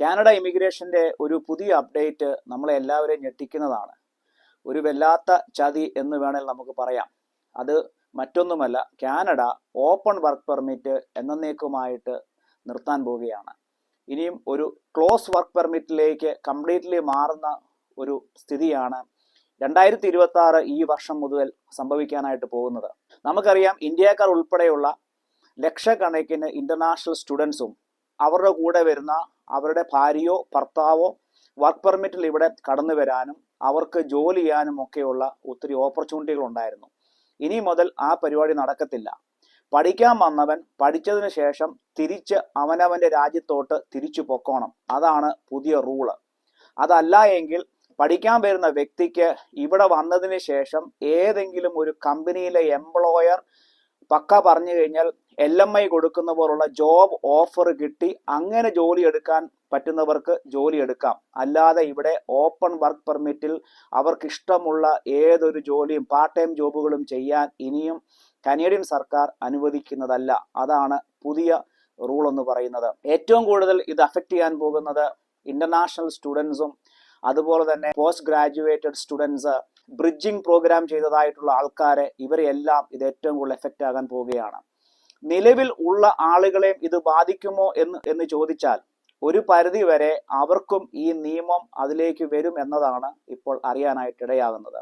Canada ഇമിഗ്രേഷന്റെ ഒരു പുതിയ update നമ്മളെ എല്ലാവരെയും ഞെട്ടിക്കുന്നതാണ്. ഒരു വല്ലാത്ത ചതി എന്ന് വേണേൽ നമുക്ക് പറയാം. അത് മറ്റൊന്നുമല്ല കാനഡ ഓപ്പൺ വർക്ക് പെർമിറ്റ് എന്നേക്കുമായിട്ട് നിർത്താൻ പോവുകയാണ്. ഇനിയും ഒരു ക്ലോസ് വർക്ക് പെർമിറ്റിലേക്ക് കംപ്ലീറ്റ്ലി മാറുന്ന ഒരു സ്ഥിതിയാണ് രണ്ടായിരത്തി ഇരുപത്തി ആറ് ഈ വർഷം മുതൽ സംഭവിക്കാനായിട്ട് പോകുന്നത്. നമുക്കറിയാം ഇന്ത്യക്കാർ ഉൾപ്പെടെയുള്ള ലക്ഷക്കണക്കിന് ഇന്റർനാഷണൽ സ്റ്റുഡൻസും അവരുടെ കൂടെ വരുന്ന അവരുടെ ഭാര്യയോ ഭർത്താവോ വർക്ക് പെർമിറ്റിൽ ഇവിടെ കടന്നു വരാനും അവർക്ക് ജോലി ചെയ്യാനും ഒക്കെയുള്ള ഒത്തിരി ഓപ്പർച്യൂണിറ്റികൾ ഉണ്ടായിരുന്നു. ഇനി മുതൽ ആ പരിപാടി നടക്കത്തില്ല. പഠിക്കാൻ വന്നവൻ പഠിച്ചതിന് ശേഷം തിരിച്ച് അവനവന്റെ രാജ്യത്തോട്ട് തിരിച്ചു പൊക്കോണം. അതാണ് പുതിയ റൂൾ അതല്ല എങ്കിൽ പഠിക്കാൻ വരുന്ന വ്യക്തിക്ക് ഇവിടെ വന്നതിന് ശേഷം ഏതെങ്കിലും ഒരു കമ്പനിയിലെ എംപ്ലോയർ പക്ക പറഞ്ഞു കഴിഞ്ഞാൽ എൽ എം ഐ കൊടുക്കുന്ന പോലുള്ള ജോബ് ഓഫർ കിട്ടി അങ്ങനെ ജോലി എടുക്കാൻ പറ്റുന്നവർക്ക് ജോലി എടുക്കാം. അല്ലാതെ ഇവിടെ ഓപ്പൺ വർക്ക് പെർമിറ്റിൽ അവർക്ക് ഇഷ്ടമുള്ള ഏതൊരു ജോലിയും പാർട്ട് ടൈം ജോബുകളും ചെയ്യാൻ ഇനിയും കനേഡിയൻ സർക്കാർ അനുവദിക്കുന്നതല്ല. അതാണ് പുതിയ റൂൾ എന്ന് പറയുന്നത്. ഏറ്റവും കൂടുതൽ ഇത് അഫക്റ്റ് ചെയ്യാൻ പോകുന്നത് ഇന്റർനാഷണൽ സ്റ്റുഡൻസും അതുപോലെ തന്നെ post graduated students bridging programme ചെയ്തതായിട്ടുള്ള ആൾക്കാരെ ഇവരെല്ലാം ഇത് ഏറ്റവും കൂടുതൽ എഫക്റ്റ് ആകാൻ പോവുകയാണ് നിലവിൽ ഉള്ള ആളുകളെയും ഇത് ബാധിക്കുമോ എന്ന് എന്ന് ചോദിച്ചാൽ ഒരു പരിധി വരെ അവർക്കും ഈ നിയമം അതിലേക്ക് വരും എന്നതാണ് ഇപ്പോൾ അറിയാനായിട്ട് ഇടയാകുന്നത്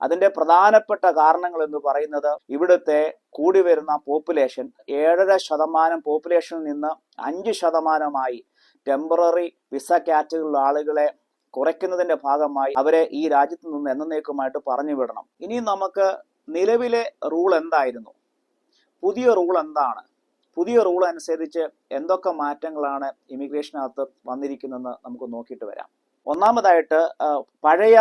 അതിന്റെ പ്രധാനപ്പെട്ട കാരണങ്ങൾ എന്ന് പറയുന്നത് ഇവിടുത്തെ കൂടി വരുന്ന പോപ്പുലേഷൻ ഏഴര ശതമാനം പോപ്പുലേഷനിൽ നിന്ന് അഞ്ച് ശതമാനമായി ടെമ്പററി വിസ കാറ്റഗറിയിലുള്ള ആളുകളെ കുറയ്ക്കുന്നതിന്റെ ഭാഗമായി അവരെ ഈ രാജ്യത്ത് നിന്ന് എന്നേക്കുമായിട്ട് പറഞ്ഞു വിടണം. ഇനി നമുക്ക് നിലവിലെ റൂൾ എന്തായിരുന്നു? പുതിയ റൂൾ എന്താണ്? പുതിയ റൂൾ അനുസരിച്ച് എന്തൊക്കെ മാറ്റങ്ങളാണ് ഇമിഗ്രേഷനകത്ത് വന്നിരിക്കുന്നതെന്ന് നമുക്ക് നോക്കിയിട്ട് വരാം. ഒന്നാമതായിട്ട് പഴയ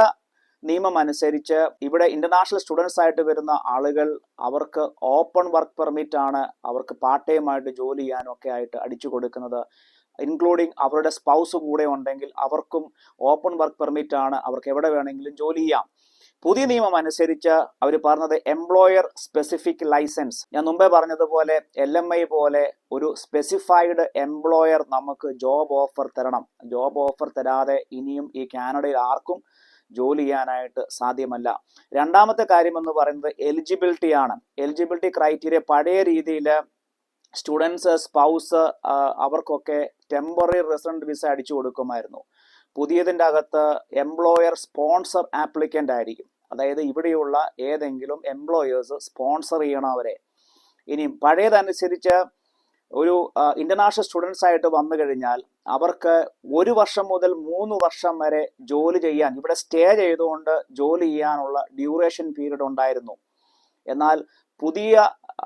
നിയമം അനുസരിച്ച് ഇവിടെ ഇന്റർനാഷണൽ സ്റ്റുഡൻസ് ആയിട്ട് വരുന്ന ആളുകൾ അവർക്ക് ഓപ്പൺ വർക്ക് പെർമിറ്റ് ആണ് അവർക്ക് പാർട്ട് ടൈം ആയിട്ട് ജോലി ചെയ്യാനും ഒക്കെ ആയിട്ട് അടിച്ചു കൊടുക്കുന്നത്. ഇൻക്ലൂഡിങ് അവരുടെ സ്പൗസ് കൂടെ ഉണ്ടെങ്കിൽ അവർക്കും ഓപ്പൺ വർക്ക് പെർമിറ്റ് ആണ് അവർക്ക് എവിടെ വേണമെങ്കിലും ജോലി ചെയ്യാം. പുതിയ നിയമം അനുസരിച്ച് അവർ പറഞ്ഞത് എംപ്ലോയർ സ്പെസിഫിക് ലൈസൻസ് ഞാൻ മുമ്പേ പറഞ്ഞതുപോലെ എൽ എം ഐ പോലെ ഒരു സ്പെസിഫൈഡ് എംപ്ലോയർ നമുക്ക് ജോബ് ഓഫർ തരണം. ജോബ് ഓഫർ തരാതെ ഇനിയും ഈ കാനഡയിൽ ആർക്കും ജോലി ചെയ്യാനായിട്ട് സാധ്യമല്ല. രണ്ടാമത്തെ കാര്യം എന്ന് പറയുന്നത് എലിജിബിലിറ്റി ആണ്. എലിജിബിലിറ്റി ക്രൈറ്റീരിയ പഴയ രീതിയിൽ സ്റ്റുഡൻസ് സ്പൗസ് അവർക്കൊക്കെ ടെമ്പററി റെസിഡന്റ് വിസ അടിച്ചു കൊടുക്കുമായിരുന്നു. പുതിയതിന്റെ അകത്ത് എംപ്ലോയർ സ്പോൺസർ ആപ്ലിക്കന്റ് ആയിരിക്കും. അതായത് ഇവിടെയുള്ള ഏതെങ്കിലും എംപ്ലോയേഴ്സ് സ്പോൺസർ ചെയ്യണം അവരെ ഇനിയും പഴയതനുസരിച്ച് ഒരു ഇന്റർനാഷണൽ സ്റ്റുഡൻസ് ആയിട്ട് വന്നു കഴിഞ്ഞാൽ അവർക്ക് ഒരു വർഷം മുതൽ മൂന്ന് വർഷം വരെ ജോലി ചെയ്യാൻ ഇവിടെ സ്റ്റേ ചെയ്തുകൊണ്ട് ജോലി ചെയ്യാനുള്ള ഡ്യൂറേഷൻ പീരീഡ് ഉണ്ടായിരുന്നു. എന്നാൽ പുതിയ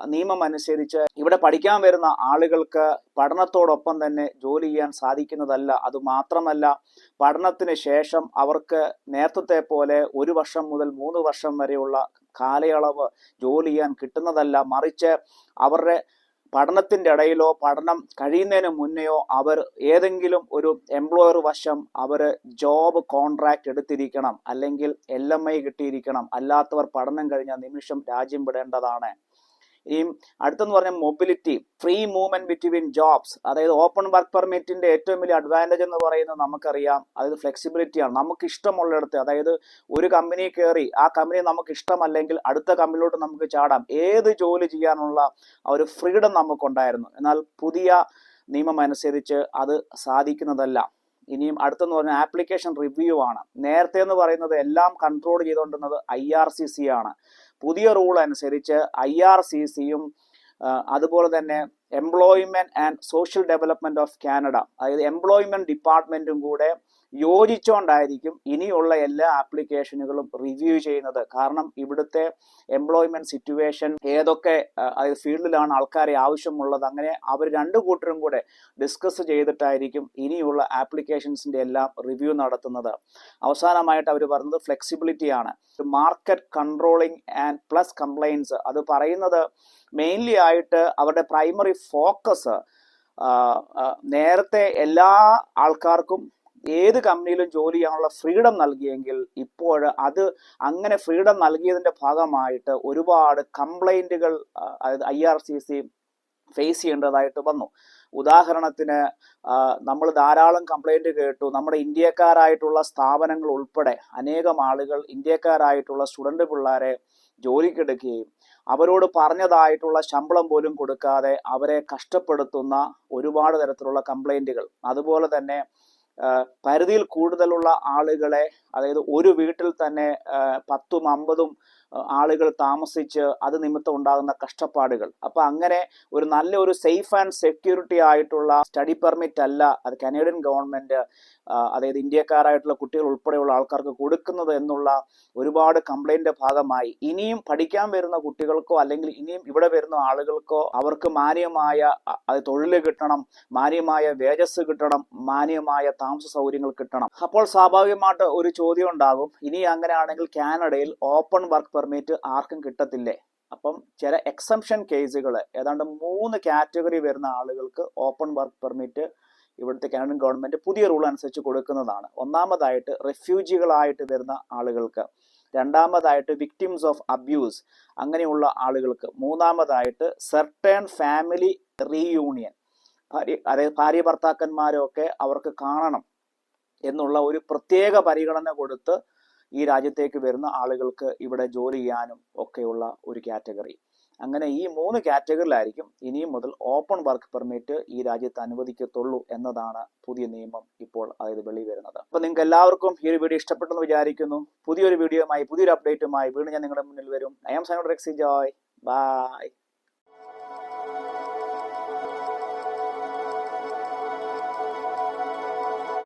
നിയമം അനുസരിച്ച് ഇവിടെ പഠിക്കാൻ വരുന്ന ആളുകൾക്ക് പഠനത്തോടൊപ്പം തന്നെ ജോലി ചെയ്യാൻ സാധിക്കുന്നതല്ല. അത് മാത്രമല്ല പഠനത്തിന് ശേഷം അവർക്ക് നേരത്തെ പോലെ ഒരു വർഷം മുതൽ മൂന്ന് വർഷം വരെയുള്ള കാലയളവ് ജോലി ചെയ്യാൻ കിട്ടുന്നതല്ല. മറിച്ച് അവരുടെ പഠനത്തിന്റെ ഇടയിലോ പഠനം കഴിയുന്നതിന് മുന്നെയോ അവർ ഏതെങ്കിലും ഒരു എംപ്ലോയർ വശം അവർ ജോബ് കോൺട്രാക്ട് എടുത്തിരിക്കണം അല്ലെങ്കിൽ എൽ എം ഐ കിട്ടിയിരിക്കണം. അല്ലാത്തവർ പഠനം കഴിഞ്ഞ നിമിഷം രാജ്യം വിടേണ്ടതാണ്. ഇനിയും അടുത്തെന്ന് പറഞ്ഞ mobility free movement between jobs അതായത് ഓപ്പൺ വർക്ക് പെർമിറ്റിന്റെ ഏറ്റവും വലിയ അഡ്വാന്റേജ് എന്ന് പറയുന്നത് നമുക്കറിയാം. അതായത് ഫ്ലെക്സിബിലിറ്റിയാണ് നമുക്ക് ഇഷ്ടമുള്ളിടത്ത് അതായത് ഒരു കമ്പനി കയറി ആ കമ്പനി നമുക്ക് ഇഷ്ടമല്ലെങ്കിൽ അടുത്ത കമ്പനിയിലോട്ട് നമുക്ക് ചാടാം. ഏത് ജോലി ചെയ്യാനുള്ള ഒരു ഫ്രീഡം നമുക്കുണ്ടായിരുന്നു. എന്നാൽ പുതിയ നിയമം അനുസരിച്ച് അത് സാധിക്കുന്നതല്ല. ഇനിയും അടുത്തെന്ന് പറഞ്ഞാൽ ആപ്ലിക്കേഷൻ റിവ്യൂ ആണ്. നേരത്തെ എന്ന് പറയുന്നത് എല്ലാം കൺട്രോൾ ചെയ്തുകൊണ്ടിരുന്നത് ഐ ആർ സി സി ആണ്. പുതിയ റൂൾ അനുസരിച്ച് ഐ ആർ സി സിയും അതുപോലെ തന്നെ employment and social development of Canada അതായത് എംപ്ലോയ്മെന്റ് ഡിപ്പാർട്ട്മെന്റും കൂടെ യോജിച്ചുകൊണ്ടായിരിക്കും ഇനിയുള്ള എല്ലാ ആപ്ലിക്കേഷനുകളും റിവ്യൂ ചെയ്യുന്നത്. കാരണം ഇവിടുത്തെ എംപ്ലോയ്മെന്റ് സിറ്റുവേഷൻ ഏതൊക്കെ ഫീൽഡിലാണ് ആൾക്കാരെ ആവശ്യമുള്ളത് അങ്ങനെ അവർ രണ്ടു കൂട്ടരും കൂടെ ഡിസ്കസ് ചെയ്തിട്ടായിരിക്കും ഇനിയുള്ള ആപ്ലിക്കേഷൻസിന്റെ എല്ലാം റിവ്യൂ നടത്തുന്നത്. അവസാനമായിട്ട് അവർ പറഞ്ഞത് ഫ്ലെക്സിബിലിറ്റി ആണ്. Market controlling and plus compliance അത് പറയുന്നത് മെയിൻലി ആയിട്ട് അവരുടെ പ്രൈമറി ഫോക്കസ് നേരത്തെ എല്ലാ ആൾക്കാർക്കും ഏത് കമ്പനിയിലും ജോലി ചെയ്യാനുള്ള ഫ്രീഡം നൽകിയെങ്കിൽ ഇപ്പോൾ അത് അങ്ങനെ ഫ്രീഡം നൽകിയതിന്റെ ഭാഗമായിട്ട് ഒരുപാട് കംപ്ലൈന്റുകൾ അതായത് I R C C face ചെയ്യേണ്ടതായിട്ട് വന്നു. ഉദാഹരണത്തിന് നമ്മൾ ധാരാളം കംപ്ലൈന്റ് കേട്ടു. നമ്മുടെ ഇന്ത്യക്കാരായിട്ടുള്ള സ്ഥാപനങ്ങൾ ഉൾപ്പെടെ അനേകം ആളുകൾ ഇന്ത്യക്കാരായിട്ടുള്ള സ്റ്റുഡന്റ് പിള്ളേരെ ജോലിക്കെടുക്കുകയും അവരോട് പറഞ്ഞതായിട്ടുള്ള ശമ്പളം പോലും കൊടുക്കാതെ അവരെ കഷ്ടപ്പെടുത്തുന്ന ഒരുപാട് തരത്തിലുള്ള കംപ്ലൈന്റുകൾ അതുപോലെ തന്നെ പരിധിയിൽ കൂടുതലുള്ള ആളുകളെ അതായത് ഒരു വീട്ടിൽ തന്നെ പത്തും അമ്പതും ആളുകൾ താമസിച്ച് അത് നിമിത്തം ഉണ്ടാകുന്ന കഷ്ടപ്പാടുകൾ. അപ്പൊ അങ്ങനെ ഒരു നല്ല ഒരു സേഫ് ആൻഡ് സെക്യൂരിറ്റി ആയിട്ടുള്ള സ്റ്റഡി പെർമിറ്റ് അല്ല അത് കനേഡിയൻ ഗവൺമെന്റ് അതായത് ഇന്ത്യക്കാരായിട്ടുള്ള കുട്ടികൾ ഉൾപ്പെടെയുള്ള ആൾക്കാർക്ക് കൊടുക്കുന്നത് എന്നുള്ള ഒരുപാട് കംപ്ലൈന്റ് ഭാഗമായി. ഇനിയും പഠിക്കാൻ വരുന്ന കുട്ടികൾക്കോ അല്ലെങ്കിൽ ഇനിയും ഇവിടെ വരുന്ന ആളുകൾക്കോ അവർക്ക് മാന്യമായ അത് തൊഴിൽ കിട്ടണം മാന്യമായ വേജസ് കിട്ടണം മാന്യമായ താമസ സൗകര്യങ്ങൾ കിട്ടണം. അപ്പോൾ സ്വാഭാവികമായിട്ട് ഒരു ചോദ്യം ഉണ്ടാകും. ഇനി അങ്ങനെയാണെങ്കിൽ കാനഡയിൽ ഓപ്പൺ വർക്ക് പെർമിറ്റ് ആർക്കും കിട്ടത്തില്ലേ? അപ്പം ചില എക്സംഷൻ കേസുകൾ ഏതാണ്ട് മൂന്ന് കാറ്റഗറി വരുന്ന ആളുകൾക്ക് ഓപ്പൺ വർക്ക് പെർമിറ്റ് ഇവിടുത്തെ കാനഡൻ ഗവൺമെന്റ് പുതിയ റൂൾ അനുസരിച്ച് കൊടുക്കുന്നതാണ്. ഒന്നാമതായിട്ട് റെഫ്യൂജികളായിട്ട് വരുന്ന ആളുകൾക്ക്. രണ്ടാമതായിട്ട് വിക്ടിംസ് ഓഫ് അബ്യൂസ് അങ്ങനെയുള്ള ആളുകൾക്ക്. മൂന്നാമതായിട്ട് സെർട്ടേൺ ഫാമിലി റീയൂണിയൻ ഭാര്യ അതായത് ഭാര്യ ഭർത്താക്കന്മാരൊക്കെ അവർക്ക് കാണണം എന്നുള്ള ഒരു പ്രത്യേക പരിഗണന കൊടുത്ത് ഈ രാജ്യത്തേക്ക് വരുന്ന ആളുകൾക്ക് ഇവിടെ ജോലി ചെയ്യാനും ഒക്കെയുള്ള ഒരു കാറ്റഗറി. അങ്ങനെ ഈ മൂന്ന് കാറ്റഗറിയിലായിരിക്കും ഇനിയും മുതൽ ഓപ്പൺ വർക്ക് പെർമിറ്റ് ഈ രാജ്യത്ത് അനുവദിക്കത്തുള്ളൂ എന്നതാണ് പുതിയ നിയമം ഇപ്പോൾ അതായത് വെളി വരുന്നത്. അപ്പൊ നിങ്ങൾക്ക് എല്ലാവർക്കും ഈ ഒരു വീഡിയോ ഇഷ്ടപ്പെട്ടെന്ന് വിചാരിക്കുന്നു. പുതിയൊരു വീഡിയോയുമായി പുതിയൊരു അപ്ഡേറ്റുമായി വീണ്ടും ഞാൻ നിങ്ങളുടെ മുന്നിൽ വരും. I M സൈനോഡ് Rexy Joy by